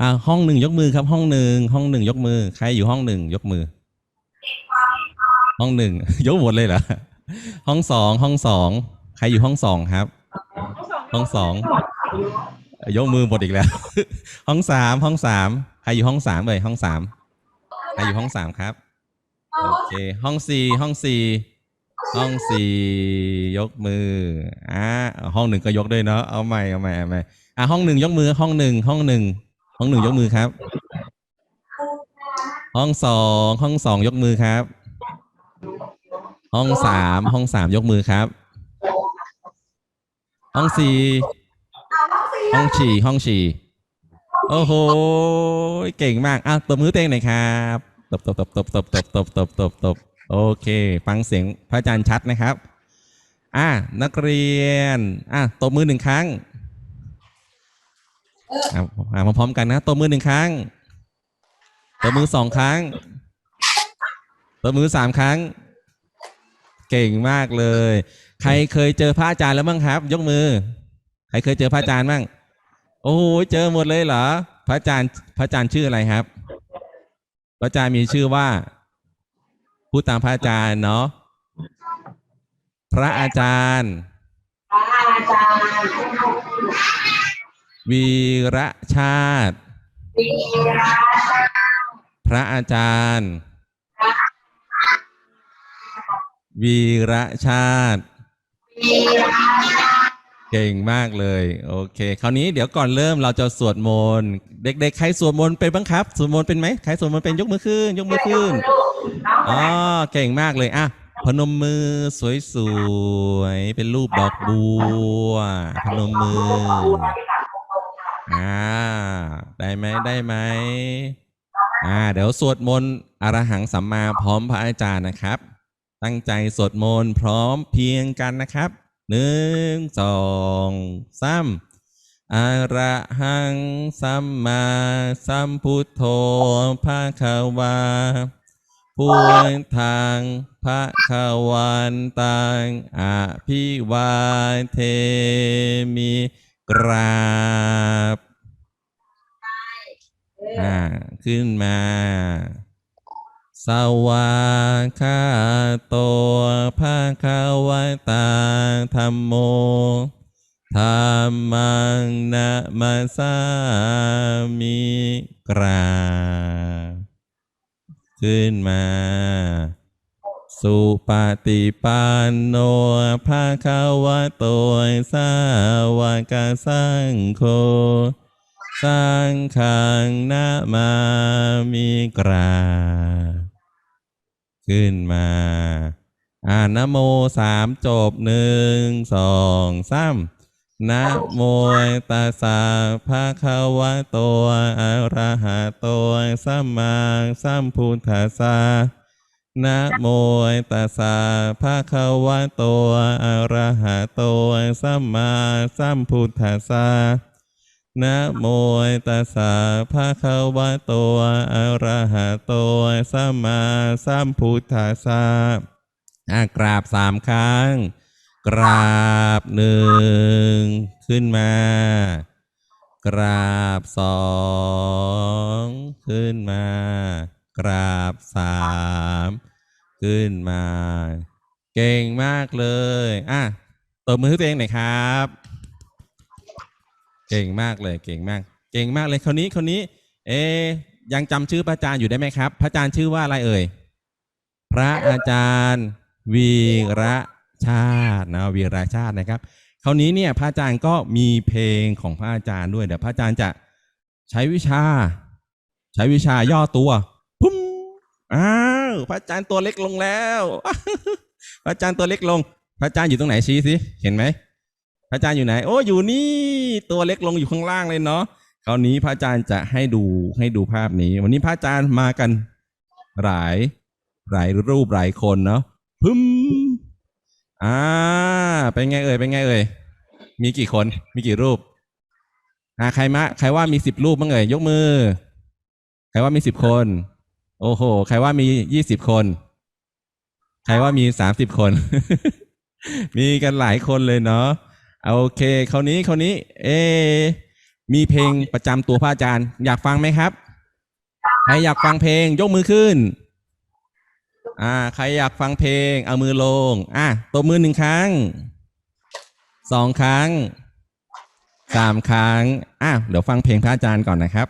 อ่าห้องหนึ่งยกมือครับ ห้องหนึ่งห้องหนึ่งยกมือ ใครอยู่ห้องหนึ่งยกมือ ห้องหนึ่งยกหมดเลยเหรอห้องสองห้องสองใครอยู่ห้องสองครับ ห้องสองยกมือหมดอีกแล้ว ห้องสามห้องสามใครอยู่ห้องสามเลยห้องสามใครอยู่ห้องสามครับโอเคห้องสี่ห้องสี่ห้องสี่ยกมืออ่าห้องหนึ่งก็ยกด้วยเนาะเอาใหม่เอาใหม่เอาใหม่อะห้องหนึ่งยกมือห้องหนึ่งห้องหนึ่ง ห้องหนึ่งยกมือครับ ห้องสองห้องสองยกมือครับ ห้องสามห้องสามยกมือครับ ห้องสี่ห้องฉี่ห้องฉี่โอ้โหเก่งมากอะตบมือเต้งหน่อยครับตบตบตบตบตบตบตบตบตบตบโอเค ฟังเสียงพระอาจารย์ชัดนะครับ อะนักเรียน อะตบมือหนึ่งครั้ง อะอะมาพร้อมกันนะตบมือหนึ่งครั้งตบมือสองครั้งตบมือสามครั้ง เก่งมากเลย ใครเคยเจอพระอาจารย์แล้วบ้างครับ ยกมือ ใครเคยเจอพระอาจารย์บ้างโอ้โหเจอหมดเลยเหรอ พระอาจารย์ พระอาจารย์ชื่ออะไรครับ พระอาจารย์มีชื่อว่าพูดตามพระอาจารย์เนาะพระอาจารย์ วีระชาติ พระอาจารย์ วีระชาติ เก่งมากเลย โอเค คราวนี้เดี๋ยวก่อนเริ่มเราจะสวดมนต์ เด็กๆ ใครสวดมนต์เป็นบ้างครับ สวดมนต์เป็นไหม ใครสวดมนต์เป็นยกมือขึ้น ยกมือขึ้น อ๋อ เก่งมากเลยอะพนมมือสวยๆ เป็นรูปดอกบัว พนมมือ อ่า ได้ไหมได้ไหมอ่า เดี๋ยวสวดมนต์อรหังสัมมาพร้อมพระอาจารย์นะครับ ตั้งใจสวดมนต์พร้อมเพียงกันนะครับหนึ่งสองสามอระหังสัมมาสัมพุทโธภาควาพุทธังภะควันตังอภิวาเทมิกราบ ขึ้นมา สวากขาโตภาคาวตาธรรมโมธรรมังนะมาสามิกราขึ้นมา สุปฏิปันโนภาคาวโตสาวกสังโฆ สังขังนามามิกราขึ้นมาอ่านะโมสามจบหนึ่งสองสามนะโมตัสสะภะคะวะโตอะระหะโตสัมมาสัมพุทธัสสะนะโมตัสสะภะคะวะโตอะระหะโตสัมมาสัมพุทธัสสะ นะโมตัสสะภะคะวะโตอะระหะโตสัมมาสัมพุทธัสสะอะกราบสามครั้ง กราบหนึ่งขึ้นมา กราบสองขึ้นมา กราบสามขึ้นมา เก่งมากเลย อะตบมือให้ตัวเองหน่อยครับ เก่งมากเลยเก่งมาก เก่งมากเลยคนนี้คนนี้ เอ ยังจำชื่อพระอาจารย์อยู่ได้ไหมครับ พระอาจารย์ชื่อว่าอะไรเอ่ย พระอาจารย์วีระชาตินะวีระชาตินะครับคราวนี้เนี่ยพระอาจารย์ก็มีเพลงของพระอาจารย์ด้วยเดี๋ยวพระอาจารย์จะใช้วิชา ใช้วิชาย่อตัวพุ่มอ้าวพระอาจารย์ตัวเล็กลงแล้ว พระอาจารย์ตัวเล็กลง พระอาจารย์อยู่ตรงไหนชี้สิเห็นไหม พระอาจารย์อยู่ไหน โอ้อยู่นี่ ตัวเล็กลงอยู่ข้างล่างเลยเนาะคราวนี้พระอาจารย์จะให้ดูให้ดูภาพนี้ วันนี้พระอาจารย์มากันหลายหลายรูปหลายคนเนาะพึ่มอ่าเป็นไงเอ่ยเป็นไงเอ่ยมีกี่คนมีกี่รูปอ่าใครมาใครว่ามีสิบรูปบ้างเอ่ยยกมือ ใครว่ามีสิบคน โอ้โห ใครว่ามียี่สิบคน ใครว่ามีสามสิบคน มีกันหลายคนเลยเนาะ โอเคคราวนี้คราวนี้ เอ มีเพลงประจำตัวพระอาจารย์ อยากฟังไหมครับ ใครอยากฟังเพลงยกมือขึ้น อ่า ใครอยากฟังเพลง เอามือลง อะตบมือหนึ่งครั้ง สองครั้ง สามครั้ง อะเดี๋ยวฟังเพลงพระอาจารย์ก่อนนะครับ